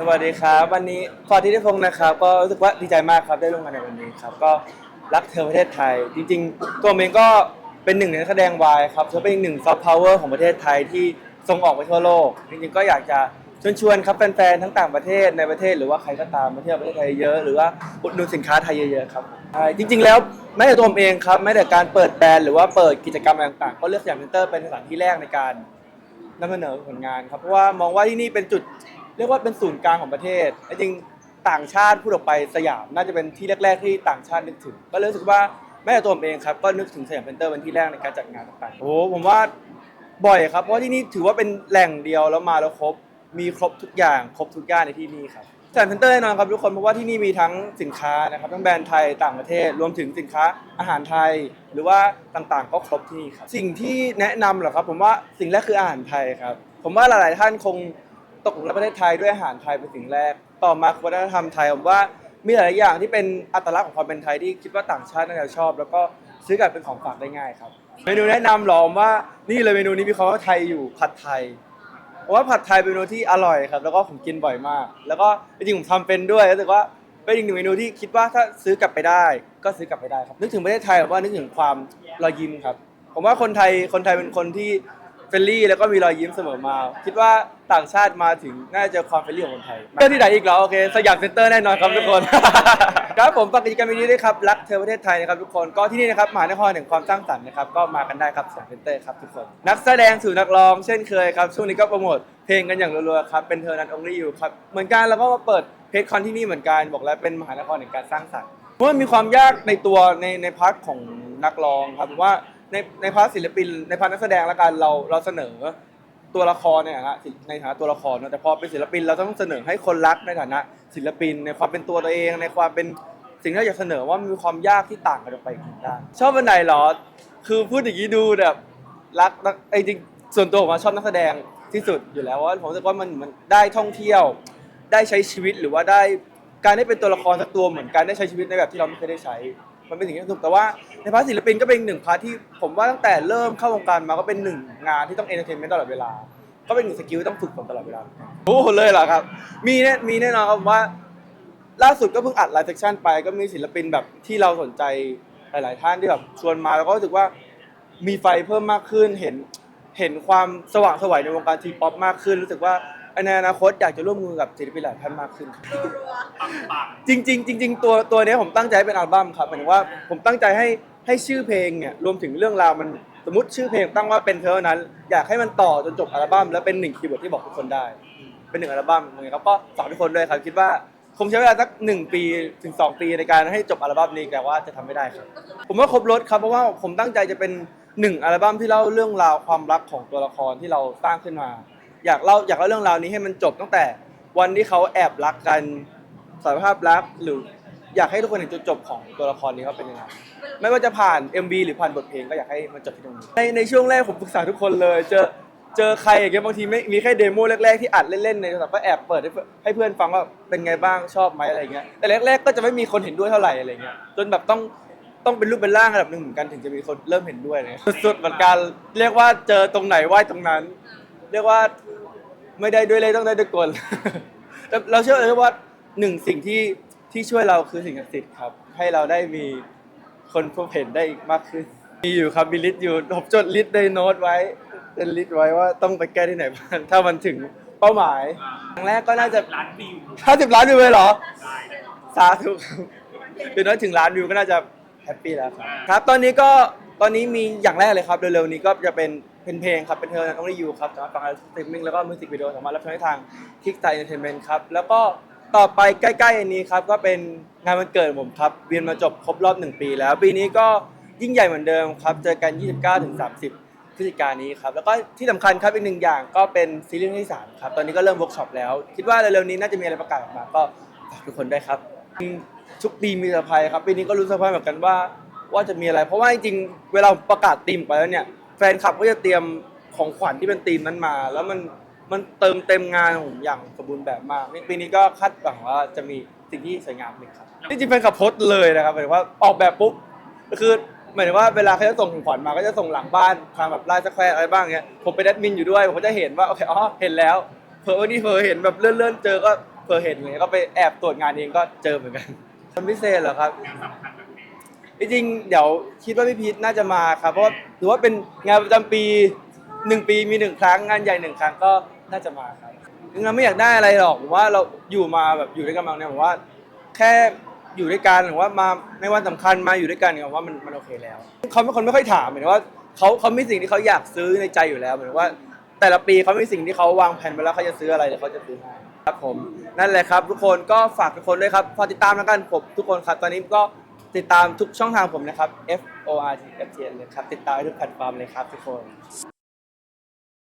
สวัสดีครับ วันนี้ฟอร์ดทิติพงศ์นะครับ ก็รู้สึกว่าดีใจมากครับได้ร่วมงานในวันนี้ครับ ก็รักเธอประเทศไทย จริงๆ ตัวผมเองก็เป็นหนึ่งในนักแสดงวายครับเธอเป็นอีกหนึ่งซอฟต์พาวเวอร์ของประเทศไทยที่ส่งออกไปทั่วโลก จริงๆ ก็อยากจะชวนชวนครับแฟนๆ ทั้งต่างประเทศในประเทศหรือว่าใครก็ตามมาเที่ยวประเทศไทยเยอะ หรือว่าอุดหนุนสินค้าไทยเยอะๆครับใช่จริง ๆ แล้วแม้แต่ตัวผมเองครับแม้แต่การเปิดแบรนด์หรือว่าเปิดกิจกรรมอะไรต่างๆ ก็เลือกสยามเซ็นเตอร์เป็นสถานที่แรกในการนำเสนอผลงานครับเพราะว่ามองว่าที่นี่เป็นจุด เรียกว่าเป็นศูนย์กลางของประเทศจริงต่างชาติพูดออกไปสยามน่าจะเป็นที่แรก ๆ ที่ต่างชาตินึกถึง ก็เลยรู้สึกว่าแม้แต่ตัวผมเองครับก็นึกถึงสยามเซ็นเตอร์เป็นที่แรกในการจัดงานต่างๆโอ้ผมว่าบ่อยครับเพราะที่นี่ถือว่าเป็นแหล่งเดียวแล้วมาแล้วครบมีครบทุกอย่างครบทุกอย่างในที่นี่ครับสยามเซ็นเตอร์แน่นอนครับทุกคนเพราะว่าที่นี่มีทั้งสินค้านะครับทั้งแบรนด์ไทยต่างประเทศ รวมถึงสินค้าอาหารไทย หรือว่าต่างๆ ก็ครบที่นี่ครับสิ่งที่แนะนำเหรอครับ ผมว่าสิ่งแรกคืออาหารไทยครับผมว่าหลาย ๆ ท่านคง ตกหลุมรักประเทศไทยด้วยอาหารไทยเป็นสิ่งแรก ต่อมาคือวัฒนธรรมไทยผมว่ามีหลายอย่างที่เป็นอัตลักษณ์ของความเป็นไทยที่คิดว่าต่างชาติน่าจะชอบ แล้วก็ซื้อกลับเป็นของฝากได้ง่ายครับ เมนูแนะนำหรอมว่านี่เลยเมนูนี้มีคำว่าไทยอยู่ผัดไทยผมว่าผัดไทยเป็นเมนูที่อร่อยครับ แล้วก็ผมกินบ่อยมาก แล้วก็จริงๆผมทำเป็นด้วยรู้สึกว่าเป็นอีกหนึ่งเมนูที่คิดว่าถ้าซื้อกลับไปได้ ก็ซื้อกลับไปได้ครับนึกถึงประเทศไทยผมว่านึกถึงความรอยยิ้มครับ ผมว่าคนไทยคนไทยเป็นคนที่ เฟรนลี่แล้วก็มีรอยยิ้มเสมอมา คิดว่าต่างชาติมาถึงน่าจะเจอความเฟรนลี่ของคนไทยเจอที่ไหนอีกเหรอโอเคสยามเซ็นเตอร์แน่นอนครับทุกคน ครับผมฝากกิจกรรมนี้ด้วยครับรักเธอประเทศไทยนะครับทุกคนก็ที่นี่นะครับมหานครแห่งความสร้างสรรค์นะครับก็มากันได้ครับสยามเซ็นเตอร์ครับทุกคน นักแสดงสู่นักร้องเช่นเคยครับช่วงนี้ก็โปรโมทเพลงกันอย่างรัวๆครับเป็นเธอนั้น only you ครับเหมือนกันแล้วก็มาเปิดเพจคอนที่นี่เหมือนกันบอกแล้วเป็นมหานครแห่งการสร้างสรรค์เพราะว่ามีความยากในตัวในในพาร์ทของนักร้องครับผมว่า ในในพาร์ทศิลปิน ในพาร์ทนักแสดงและกันเราเราเสนอตัวละครเนี่ยนะในฐานะตัวละครเนอะแต่พอเป็นศิลปินเราต้องเสนอให้คนรักในฐานะศิลปิน ในความเป็นตัวตัวเอง ในความเป็นสิ่งที่เราอยากเสนอว่ามีความยากที่ต่างกันออกไปอีกด้านชอบวันไหนเหรอ คือพูดอย่างนี้ดูแบบรักนักไอ้จริงส่วนตัวผมชอบนักแสดงที่สุดอยู่แล้วว่าผมรู้สึกว่ามันมันได้ท่องเที่ยว ได้ใช้ชีวิตหรือว่าได้การได้เป็นตัวละครสักตัวเหมือนการได้ใช้ชีวิตในแบบที่เราไม่เคยได้ใช้ มันเป็นสิ่งที่สนุกแต่ว่าในพาร์ทศิลปินก็เป็นอีกหนึ่งพาร์ทที่ผมว่าตั้งแต่เริ่มเข้าวงการมาก็เป็นหนึ่งงานที่ต้องเอนเตอร์เทนเมนต์ตลอดเวลา ก็เป็นหนึ่งสกิลที่ต้องฝึกฝนตลอดเวลาโอ้โหเลยเหรอครับ มีแน่มีแน่นอนครับผมว่า ล่าสุดก็เพิ่งอัดไลฟ์เซสชั่นไปก็มีศิลปินแบบที่เราสนใจหลาย ๆ ท่านที่แบบชวนมาแล้วก็รู้สึกว่ามีไฟเพิ่มมากขึ้นเห็นเห็นความสว่างไสวยในวงการทีป๊อปมากขึ้น รู้สึกว่าในอนาคตอยากจะร่วมมือกับศิลปินหลายท่านมากขึ้น จริงๆจริงๆตัวตัวเนี้ยผมตั้งใจให้เป็นอัลบั้มครับหมายถึงว่าผมตั้งใจให้ให้ชื่อเพลงเนี่ยรวมถึงเรื่องราวมันสมมติชื่อเพลงตั้งว่าเป็นเธอนั้น อยากให้มันต่อจนจบอัลบั้มแล้วเป็นหนึ่งคีย์เวิร์ดที่บอกทุกคนได้ เป็นหนึ่งอัลบั้มยังไงครับก็ฝากทุกคนด้วยครับคิดว่าคงใช้เวลาสักหนึ่งปีถึงสองปีในการให้จบอัลบั้มนี้แต่ว่าจะทำไม่ได้ครับ ผมว่าครบรถครับเพราะว่าผมตั้งใจจะเป็นหนึ่งอัลบั้มที่เล่าเรื่องราวความรักของตัวละครที่เราสร้างขึ้นมา อยากเล่าอยากเล่าเรื่องราวนี้ให้มันจบตั้งแต่วันที่เขาแอบรักกัน สารภาพรักหรืออยากให้ทุกคนเห็นจุดจบของตัวละครนี้ว่าเป็นยังไงไม่ว่าจะผ่าน MV หรือผ่านบทเพลงก็อยากให้มันจบที่ตรงนี้ในในช่วงแรกผมปรึกษาทุกคนเลย เจอเจอใครอย่างเงี้ยบางทีไม่มีแค่เดโมแรกๆที่อัดเล่นๆในโทรศัพท์ก็แอบเปิดให้เพื่อนให้เพื่อนฟังว่าเป็นไงบ้างชอบไหมอะไรเงี้ยแต่แรกๆก็จะไม่มีคนเห็นด้วยเท่าไหร่อะไรเงี้ยจนแบบต้องต้องเป็นรูปเป็นร่างระดับหนึ่งเหมือนกันถึงจะมีคนเริ่มเห็นด้วยเลยสุดๆเหมือนกันเรียกว่าเจอตรงไหนไหวตรงนั้น เรียกว่าไม่ได้ด้วยเลยต้องได้ด้วยกลแต่เราเชื่อเลยว่า หนึ่งสิ่งที่ที่ช่วยเราคือสิ่งศักดิ์สิทธิ์ครับ ให้เราได้มีคนพบเห็นได้อีกมากขึ้น มีอยู่ครับมีลิสต์อยู่ผมจดลิสต์ในโน้ตไว้เป็นลิสต์ไว้ว่าต้องไปแก้ที่ไหนบ้างถ้ามันถึงเป้าหมายครั้งแรกก็น่าจะล้านวิวห้าสิบล้านวิวเลยเหรอสาธุครับเดี๋ยวน้อยถึงล้านวิวก็น่าจะแฮปปี้แล้วครับครับ ตอนนี้ก็ตอนนี้มีอย่างแรกเลยครับเร็วๆนี้ก็จะเป็นเป็นเพลงครับเป็นเธอ only you ครับสามารถฟังสตรีมมิ่งแล้วก็มิวสิกวิดีโอสามารถรับชมได้ทางคิกไตเอนเตอร์เทนเมนต์ครับแล้วก็ ต่อไปใกล้ๆอันนี้ครับก็เป็นงานวันเกิดผมครับเรียนมาจบครบรอบหนึ่งปีแล้ว ปีนี้ก็ยิ่งใหญ่เหมือนเดิมครับเจอกัน 29ถึง30พฤศจิกายนนี้ครับแล้วก็ที่สำคัญครับอีกหนึ่งอย่างก็เป็นซีรีส์เรื่องที่สามครับตอนนี้ก็เริ่มเวิร์กช็อปแล้ว คิดว่าเร็วๆนี้น่าจะมีอะไรประกาศออกมาก็ฝากทุกคนด้วยครับทุกปีมีเซอร์ไพรส์ครับปีนี้ก็รู้เซอร์ไพรส์เหมือนกันว่า ว่าจะมีอะไร เพราะว่าจริงๆเวลาประกาศธีมไปแล้วเนี่ยแฟนคลับก็จะเตรียมของขวัญที่เป็นธีมนั้นมา แล้วมัน มันเติมเต็มงานของผมอย่างสมบูรณ์แบบมากนี่ปีนี้ก็คาดหวังว่าจะมีสิ่งที่สวยงามหนึ่งครับจริงๆแฟนคลับโพสต์เลยนะครับหมายถึงว่าออกแบบปุ๊บก็คือหมายถึงว่าเวลาเขาจะส่งของขวัญมาก็จะส่งหลังบ้านทางแบบไลน์สแควร์อะไรบ้างเงี้ยผมเป็นแอดมินอยู่ด้วยผมก็จะเห็นว่าโอเคอ๋อเห็นแล้วเพอว่านี่เพอเห็นแบบเลื่อนๆเจอก็เผื่อเห็นเลยก็ไปแอบตรวจงานเองก็เจอเหมือนกันคนพิเศษเหรอครับงานสำคัญแบบนี้จริงๆเดี๋ยวคิดว่าพี่พีทน่าจะมาครับเพราะว่าถือว่าเป็นงานประจำปีหนึ่งปีมีหนึ่งครั้งงานใหญ่หนึ่งครั้งก็ น่าจะมาครับจริงๆเราไม่อยากได้อะไรหรอกผมว่าเราอยู่มาแบบอยู่ด้วยกันมาเนี่ยผมว่า แค่อยู่ด้วยกันหรือว่ามาในวันสำคัญมาอยู่ด้วยกันเนี่ยผมว่ามันมันโอเคแล้วเขาเป็นคนไม่ค่อยถามเหมือนว่าเขาเขามีสิ่งที่เขาอยากซื้อในใจอยู่แล้วเหมือนว่า แต่ละปีเขามีสิ่งที่เขาวางแผนไปแล้วเขาจะซื้ออะไรเดี๋ยวเขาจะซื้อให้ครับผมนั่นแหละครับ ทุกคนก็ฝากทุกคนด้วยครับฝากติดตามแล้วกันผมทุกคนครับ ตอนนี้ก็ติดตามทุกช่องทางผมนะครับ F O R T F T N เลยครับติดตามทุกแพลตฟอร์มเลยครับทุกคน